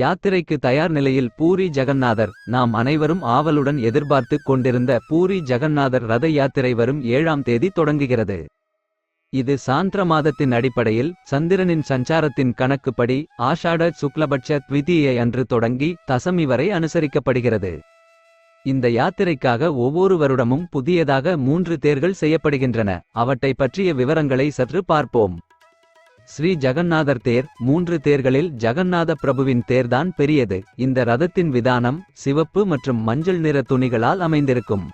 யாத்திரைக்கு தயார் நிலையில் பூரி ஜெகந்நாதர் நாம் அனைவரும் ஆவலுடன் எதிர்பார்த்து கொண்டிருந்த பூரி ஜெகநாதர் ரத யாத்திரை வரும் ஏழாம் தேதி தொடங்குகிறது. இது சாந்திர மாதத்தின் அடிப்படையில் சந்திரனின் சஞ்சாரத்தின் கணக்குப்படி ஆஷாட சுக்லபட்ச த்விதீயை அன்று தொடங்கி தசமி வரை அனுசரிக்கப்படுகிறது. இந்த யாத்திரைக்காக ஒவ்வொரு வருடமும் புதியதாக மூன்று தேர்கள் செய்யப்படுகின்றன. அவற்றை பற்றிய விவரங்களை சற்று பார்ப்போம். ஸ்ரீ ஜெகநாதர் தேர் மூன்று தேர்களில் ஜெகநாத பிரபுவின் தேர்தான் பெரியது. இந்த ரதத்தின் விதானம் சிவப்பு மற்றும் மஞ்சள் நிற துணிகளால் அமைந்திருக்கும்.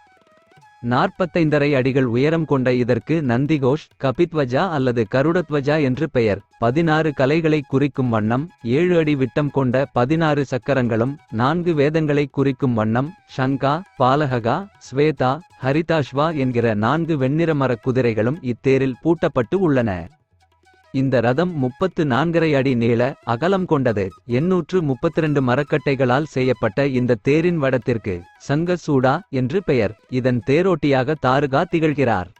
நாற்பத்தைந்தரை அடிகள் உயரம் கொண்ட இதற்கு நந்திகோஷ் கபித்வஜா அல்லது கருடத்வஜா என்று பெயர். பதினாறு கலைகளை குறிக்கும் வண்ணம் ஏழு அடி விட்டம் கொண்ட பதினாறு சக்கரங்களும் நான்கு வேதங்களை குறிக்கும் வண்ணம் ஷங்கா பாலககா ஸ்வேதா ஹரிதாஷ்வா என்கிற நான்கு வெண்ணிற மரக் குதிரைகளும் இத்தேரில் பூட்டப்பட்டு உள்ளன. இந்த ரதம் முப்பத்து நான்கரை அடி நீள அகலம் கொண்டது. எண்ணூற்று முப்பத்திரண்டு மரக்கட்டைகளால் செய்யப்பட்ட இந்த தேரின் வடத்திற்கு சங்கசூடா என்று பெயர். இதன் தேரோட்டியாக தாருகா திகழ்கிறார்.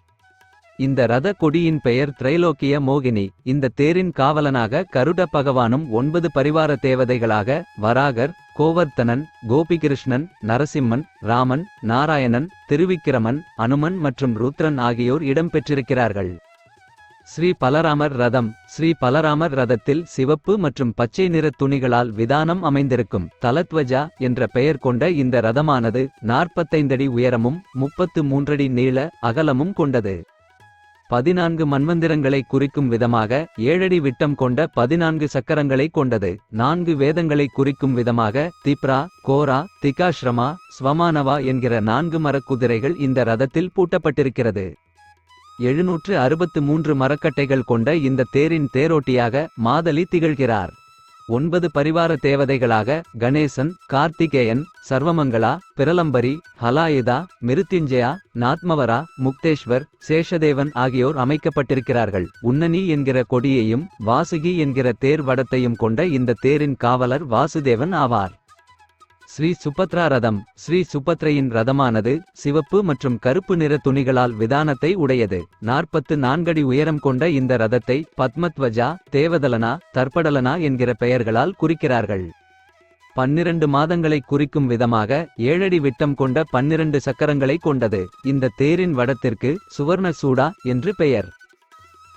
இந்த ரத கொடியின் பெயர் திரைலோக்கிய மோகினி. இந்த தேரின் காவலனாக கருட பகவானும் ஒன்பது பரிவார தேவதைகளாக வராகர் கோவர்த்தனன் கோபிகிருஷ்ணன் நரசிம்மன் ராமன் நாராயணன் திருவிக்கிரமன் அனுமன் மற்றும் ருத்ரன் ஆகியோர் இடம்பெற்றிருக்கிறார்கள். ஸ்ரீ பலராமர் ரதம் ஸ்ரீ பலராமர் ரதத்தில் சிவப்பு மற்றும் பச்சை நிற துணிகளால் விதானம் அமைந்திருக்கும் தலத்வஜா என்ற பெயர் கொண்ட இந்த ரதமானது நாற்பத்தைந்தடி உயரமும் முப்பத்து மூன்றடி நீள அகலமும் கொண்டது. பதினான்கு மன்வந்திரங்களை குறிக்கும் விதமாக ஏழடி விட்டம் கொண்ட பதினான்கு சக்கரங்களை கொண்டது. நான்கு வேதங்களை குறிக்கும் விதமாக திப்ரா கோரா திகாஷ்ரமா ஸ்வமானவா என்கிற நான்கு மரக்குதிரைகள் இந்த ரதத்தில் பூட்டப்பட்டிருக்கிறது. எழுநூற்று அறுபத்து மூன்று மரக்கட்டைகள் கொண்ட இந்த தேரின் தேரோட்டியாக மாதலி திகழ்கிறார். ஒன்பது பரிவார தேவதைகளாக கணேசன் கார்த்திகேயன் சர்வமங்களா பிரலம்பரி ஹலாயுதா மிருத்யுஞ்சயா நாத்மவரா முக்தேஸ்வர் சேஷதேவன் ஆகியோர் அமைக்கப்பட்டிருக்கிறார்கள். உன்னனி என்கிற கொடியையும் வாசுகி என்கிற தேர் வடத்தையும் கொண்ட இந்த தேரின் காவலர் வாசுதேவன் ஆவார். ஸ்ரீ சுபத்ரா ரதம். ஸ்ரீ சுபத்ரையின் ரதமானது சிவப்பு மற்றும் கருப்பு நிற துணிகளால் விதானத்தை உடையது. நாற்பத்து நான்கடி உயரம் கொண்ட இந்த ரதத்தை பத்மத்வஜா தேவதலனா தர்ப்படலனா என்கிற பெயர்களால் குறிக்கிறார்கள். பன்னிரண்டு மாதங்களை குறிக்கும் விதமாக ஏழடி விட்டம் கொண்ட பன்னிரண்டு சக்கரங்களை கொண்டது. இந்த தேரின் வடத்திற்கு சுவர்ண சூடா என்று பெயர்.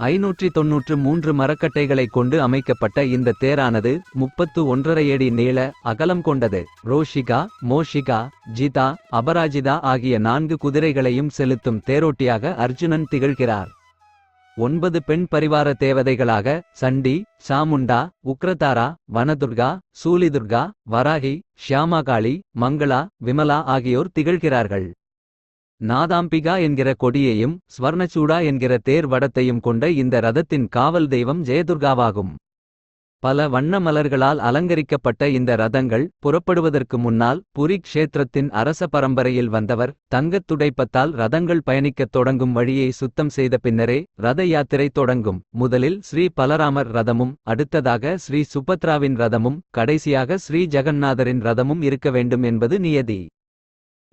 ஐநூற்றி தொன்னூற்று மூன்று மரக்கட்டைகளை கொண்டு அமைக்கப்பட்ட இந்த தேரானது முப்பத்து ஒன்றரை அடி நீள அகலம் கொண்டது. ரோஷிகா மோஷிகா ஜிதா அபராஜிதா ஆகிய நான்கு குதிரைகளையும் செலுத்தும் தேரோட்டியாக அர்ஜுனன் திகழ்கிறார். ஒன்பது பெண் பரிவார தேவதைகளாக சண்டி சாமுண்டா உக்ரதாரா வனதுர்கா சூலிதுர்கா வராகி ஷியாமாகாளி மங்களா விமலா ஆகியோர் திகழ்கிறார்கள். நாதாம்பிகா என்கிற கொடியையும் ஸ்வர்ணச்சூடா என்கிற தேர் வடத்தையும் கொண்ட இந்த ரதத்தின் காவல் தெய்வம் ஜெயதுர்காவாகும். பல வண்ண மலர்களால் அலங்கரிக்கப்பட்ட இந்த ரதங்கள் புறப்படுவதற்கு முன்னால் புரி க்ஷேத்திரத்தின் அரச பரம்பரையில் வந்தவர் தங்கத் துடைப்பத்தால் ரதங்கள் பயணிக்கத் தொடங்கும் வழியை சுத்தம் செய்த பின்னரே ரத யாத்திரை தொடங்கும். முதலில் ஸ்ரீ பலராமர் ரதமும் அடுத்ததாக ஸ்ரீ சுபத்ராவின் ரதமும் கடைசியாக ஸ்ரீ ஜெகந்நாதரின் ரதமும் இருக்க வேண்டும் என்பது நியதி.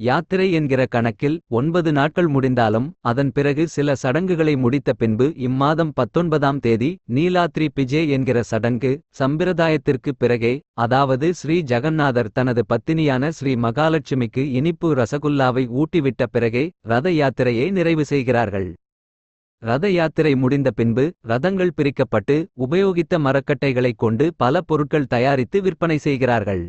யாத்திரை என்கிற கணக்கில் ஒன்பது நாட்கள் முடிந்தாலும் அதன் பிறகு சில சடங்குகளை முடித்த பின்பு இம்மாதம் பத்தொன்பதாம் தேதி நீலாத்ரி பிஜே என்கிற சடங்கு சம்பிரதாயத்திற்கு பிறகே அதாவது ஸ்ரீ ஜெகநாதர் தனது பத்தினியான ஸ்ரீ மகாலட்சுமிக்கு இனிப்பு ரசகுல்லாவை ஊட்டிவிட்ட பிறகே ரத யாத்திரையை நிறைவு செய்கிறார்கள். ரத யாத்திரை முடிந்த பின்பு ரதங்கள் பிரிக்கப்பட்டு உபயோகித்த மரக்கட்டைகளைக் கொண்டு பல பொருட்கள் தயாரித்து விற்பனை செய்கிறார்கள்.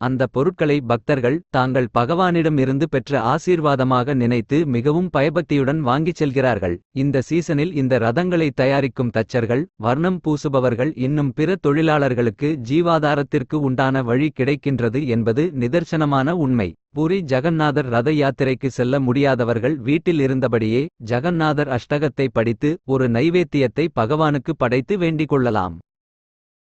அந்த பொருட்களை பக்தர்கள் தாங்கள் பகவானிடம் இருந்து பெற்ற ஆசீர்வாதமாக நினைத்து மிகவும் பயபக்தியுடன் வாங்கிச் செல்கிறார்கள். இந்த சீசனில் இந்த ரதங்களை தயாரிக்கும் தச்சர்கள் வர்ணம் பூசுபவர்கள் இன்னும் பிற தொழிலாளர்களுக்கு ஜீவாதாரத்திற்கு உண்டான வழி கிடைக்கின்றது என்பது நிதர்சனமான உண்மை. புரி ஜெகநாதர் ரத யாத்திரைக்கு செல்ல முடியாதவர்கள் வீட்டில் இருந்தபடியே ஜெகநாதர் அஷ்டகத்தை படித்து ஒரு நைவேத்தியத்தை பகவானுக்கு படைத்து வேண்டிக் கொள்ளலாம்.